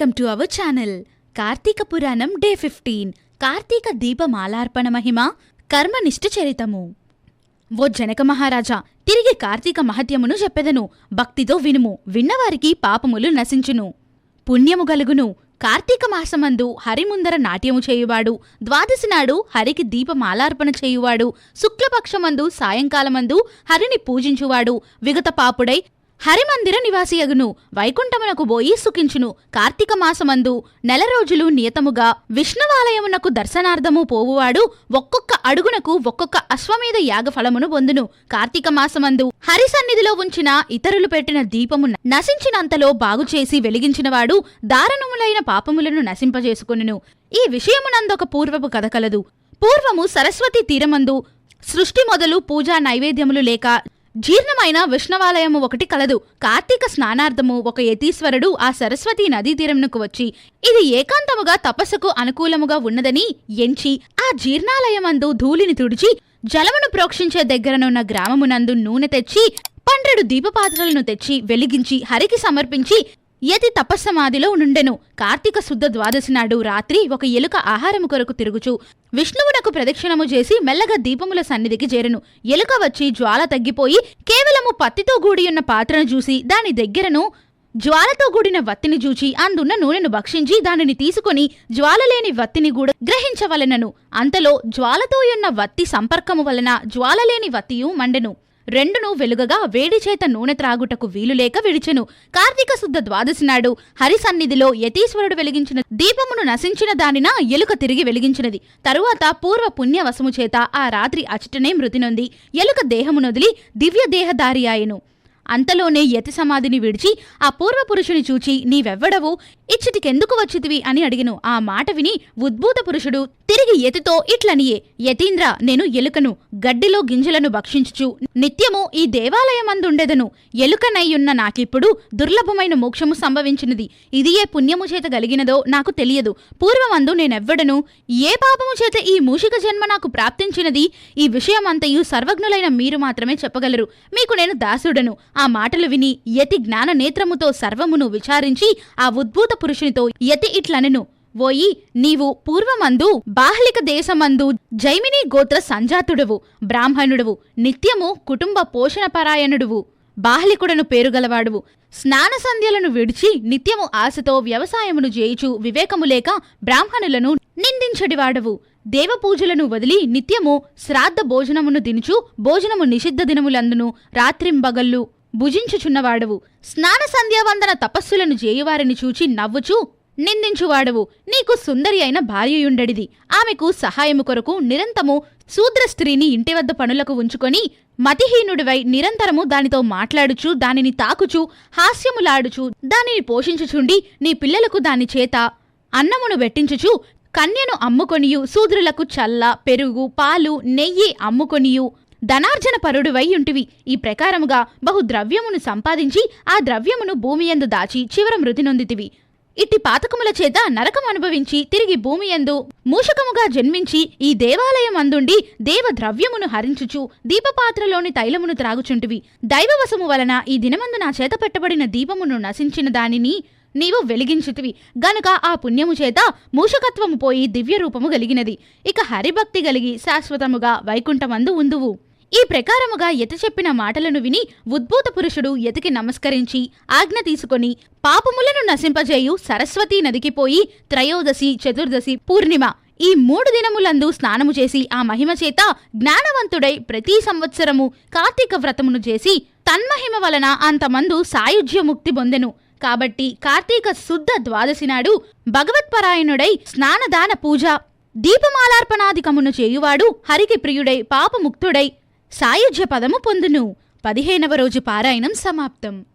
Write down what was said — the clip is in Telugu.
Welcome to our channel. Karthika Puranam day fifteen. Karthika దీపమాలార్పణ మహిమ కర్మనిష్ట చరితము. ఓ జనక మహారాజా తిరిగి కార్తీక మహత్యమును చెప్పెదను. భక్తితో వినుము విన్నవారికి పాపములు నశించును. పుణ్యము గలుగును. కార్తీక మాసమందు హరిముందర నాట్యము చేయువాడు. ద్వాదశి నాడు హరికి దీపమాలార్పణ చేయువాడు. శుక్లపక్షమందు సాయంకాలమందు హరిని పూజించువాడు. విగత పాపుడై హరిమందిర నివాసియగును. వైకుంఠమునకు బోయి సుఖించును. కార్తీక మాసమందు నెల రోజులు నియతముగా విష్ణువాలయమునకు దర్శనార్థము పోవువాడు ఒక్కొక్క అడుగునకు ఒక్కొక్క అశ్వమేధ యాగఫలమును పొందును కార్తీక మాసమందు హరి సన్నిధిలో ఉంచిన ఇతరులు పెట్టిన దీపము నశించినంతలో బాగుచేసి వెలిగించినవాడు దారుణములైన పాపములను నశింపజేసుకొనును. ఈ విషయమునందొక పూర్వపు కథ కలదు. పూర్వము సరస్వతి తీరమందు సృష్టి మొదలు పూజా నైవేద్యములు లేక జీర్ణమైన విష్ణవాలయము ఒకటి కలదు. కార్తీక స్నానార్థము ఒక యతీశ్వరుడు ఆ సరస్వతి నదీ తీరంకు వచ్చి ఇది ఏకాంతముగా తపస్సుకు అనుకూలముగా ఉన్నదని ఎంచి ఆ జీర్ణాలయమందు ధూళిని తుడిచి జలమును ప్రోక్షించే దగ్గరనున్న గ్రామమునందు నూనె తెచ్చి పండ్రెడు దీపపాత్రలను తెచ్చి వెలిగించి హరికి సమర్పించి యతి తపస్సమాధిలో నుండెను. కార్తీక శుద్ధ ద్వాదశి నాడు రాత్రి ఒక ఎలుక ఆహారము కొరకు తిరుగుచు విష్ణువునకు ప్రదక్షిణము చేసి మెల్లగా దీపముల సన్నిధికి చేరెను. ఎలుక వచ్చి జ్వాల తగ్గిపోయి కేవలము పత్తితో గూడియున్న పాత్రను చూసి దాని దగ్గరను జ్వాలతో కూడిన వత్తిని చూచి అందున్న నూనెను భక్షించి దానిని తీసుకొని జ్వాలలేని వత్తిని కూడా గ్రహించవలెనను. అంతలో జ్వాలతో ఉన్న వత్తి సంపర్కము వలన జ్వాలలేని వత్తియు మండెను. రెండును వెలుగగా వేడి చేత నూనె త్రాగుటకు వీలులేక విడిచెను. కార్తీక శుద్ధ ద్వాదశి నాడు హరి సన్నిధిలో యతీశ్వరుడు వెలిగించిన దీపమును నశించిన దానిన ఎలుక తిరిగి వెలిగించినది. తరువాత పూర్వ పుణ్యవశము చేత ఆ రాత్రి అచటనే మృతి నొంది. ఎలుక దేహమునొదిలి దివ్య దేహదారి ఆయను. అంతలోనే యతి సమాధిని విడిచి ఆ పూర్వపురుషుని చూచి నీవెవ్వడవు? ఇచ్చటికెందుకు వచ్చితివి? అని అడిగిను. ఆ మాట విని ఉద్భూత పురుషుడు తిరిగి యతితో ఇట్లనియే. యతీంద్ర నేను ఎలుకను గడ్డిలో గింజలను భక్షించుచు. నిత్యము ఈ దేవాలయమందుండెదను. ఎలుకనయ్యున్న నాకిప్పుడు దుర్లభమైన మోక్షము సంభవించినది. ఇది ఏ పుణ్యము చేత కలిగినదో నాకు తెలియదు. పూర్వమందు నేనెవ్వడను? ఏ పాపము చేత ఈ మూషిక జన్మ నాకు ప్రాప్తించినది? ఈ విషయమంతయు సర్వజ్ఞులైన మీరు మాత్రమే చెప్పగలరు. మీకు నేను దాసుడను. ఆ మాటలు విని యతి జ్ఞాన నేత్రముతో సర్వమును విచారించి ఆ ఉద్భూత పురుషునితో యతి ఇట్లనెను ఓయి నీవు పూర్వమందు బాహ్లిక దేశమందు జైమిని గోత్ర సంజాతుడువు బ్రాహ్మణుడువు నిత్యము కుటుంబ పోషణపరాయణుడువు బాహ్లికుడను పేరుగలవాడువు. స్నాన సంధ్యలను విడిచి నిత్యము ఆశతో వ్యవసాయమును చేయుచు వివేకము లేక బ్రాహ్మణులను నిందించడివాడవు. దేవపూజలను వదిలి నిత్యము శ్రాద్ధ భోజనమును దినుచు భోజనము నిషిద్ధ దినములందును రాత్రింబగళ్ళు భుజించుచున్నవాడవు. స్నాన సంధ్యావందన తపస్సులను చేయువారిని చూచి నవ్వుచూ నిందించువాడవు. నీకు సుందరి అయిన భార్యయుండడిది. ఆమెకు సహాయము కొరకు నిరంతము శూద్ర స్త్రీని ఇంటి వద్ద పనులకు ఉంచుకొని మతిహీనుడివై నిరంతరము దానితో మాట్లాడుచు దానిని తాకుచు హాస్యములాడుచు దానిని పోషించుచుండి నీ పిల్లలకు దాని చేత అన్నమును వెట్టించుచు కన్యను అమ్ముకొనియు శూద్రులకు చల్ల పెరుగు పాలు నెయ్యి అమ్ముకొనియు ధనార్జన పరుడువై ఉంటివి ఈ ప్రకారముగా బహు ద్రవ్యమును సంపాదించి ఆ ద్రవ్యమును భూమియందు దాచి చివర మృతి నొందితివి. ఇట్టి పాతకముల చేత నరకం అనుభవించి తిరిగి భూమి ఎందు మూషకముగా జన్మించి ఈ దేవాలయం అందుండి దేవ ద్రవ్యమును హరించుచు దీపపాత్రలోని తైలమును త్రాగుచుంటివి. దైవవశము వలన ఈ దినమందు నా చేత పెట్టబడిన దీపమును నశించిన దానిని నీవు వెలిగించుతివి. గనుక ఆ పుణ్యము చేత మూషకత్వము పోయి దివ్య రూపము కలిగినది ఇక హరిభక్తి కలిగి శాశ్వతముగా వైకుంఠమందు ఉందువు. ఈ ప్రకారముగా ఎత చెప్పిన మాటలను విని ఉద్భూత పురుషుడు ఎతికి నమస్కరించి ఆజ్ఞ తీసుకొని పాపములను నశింపజేయు సరస్వతీ నదికి పోయి త్రయోదశి చతుర్దశి పూర్ణిమ ఈ మూడు దినములందు స్నానము చేసి ఆ మహిమ చేత జ్ఞానవంతుడై ప్రతి సంవత్సరము కార్తీక వ్రతమును చేసి తన్మహిమ వలన అంతమందు సాయుధ్యముక్తి పొందెను. కాబట్టి కార్తీక శుద్ధ ద్వాదశి నాడు భగవత్పరాయణుడై స్నానదాన పూజ దీపమాలార్పణాధికమును చేయువాడు హరికి ప్రియుడై పాపముక్తుడై సాయుధ్య పదము పొందును. పదిహేనవ రోజు పారాయణం సమాప్తం.